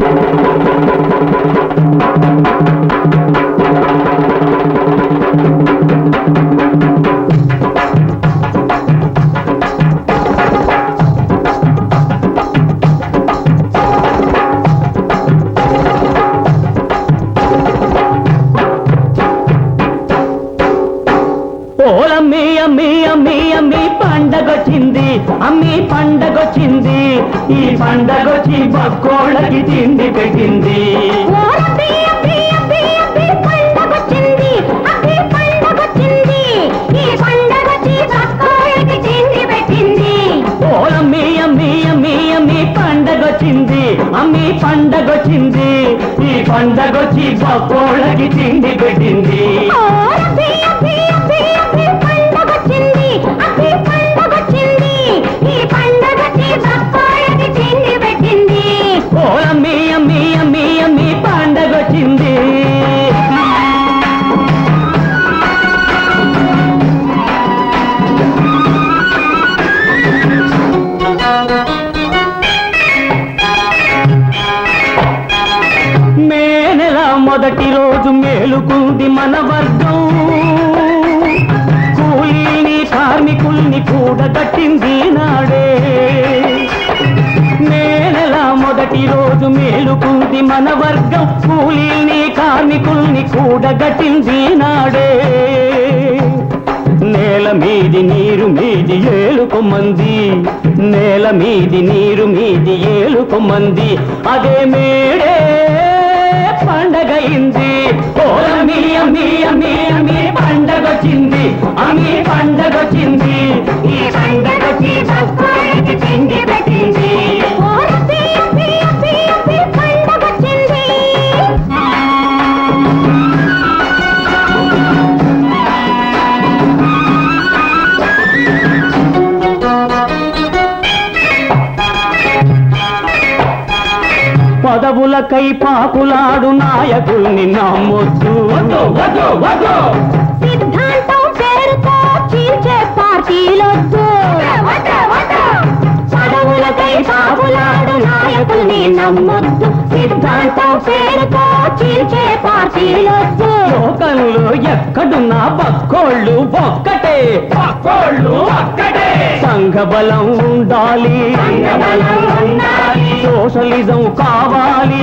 Thank you. ఓలమ్మి అమ్మి అమ్మి అమ్మి పండగొచ్చింది. అమ్మి పండగొచ్చింది. ఈ పండగొచ్చి బక్కోళ్ళకి తిండి పెట్టింది. పండగొచ్చింది. అమ్మి పండగొచ్చింది. ఈ పండగొచ్చి బక్కోళ్ళకి తిండి పెట్టింది. మొదటి రోజు మేలుకుంది మన వర్గం. కూలీని కార్మికుల్ని కూడగట్టింది నాడే నేనెల మొదటి రోజు మేలుకుంది మన వర్గం. కూలీని కార్మికుల్ని కూడగట్టింది నాడే నేల మీది నీరు మీది ఏలుకొమ్మంది నేల మీది నీరు మీది ఏలుకొమ్మంది అదే మేడే. పండగయింది ఓలమ్మి అమ్మి అమ్మి అమ్మి పండగొచ్చింది. అమ్మి పండగొచ్చింది పదవులకై పాకులాడు నాయకుల్ని నమ్మొద్దు సిద్ధాంతం పేరుతో చీల్చే పార్టీలొద్దు. పదవులకై పాపులాడు నాయకుల్ని నమ్మొద్దు సిద్ధాంతం పేరుతో చీల్చే పార్టీలొద్దు. లోకంలో ఎక్కడున్నా పక్కోళ్ళు ఒక్కటే. పక్కోళ్ళు ఒక్కటే. సంఘ బలం ఉండాలి. సంఘబలం ఉండాలి. సోషలిజం కావాలి.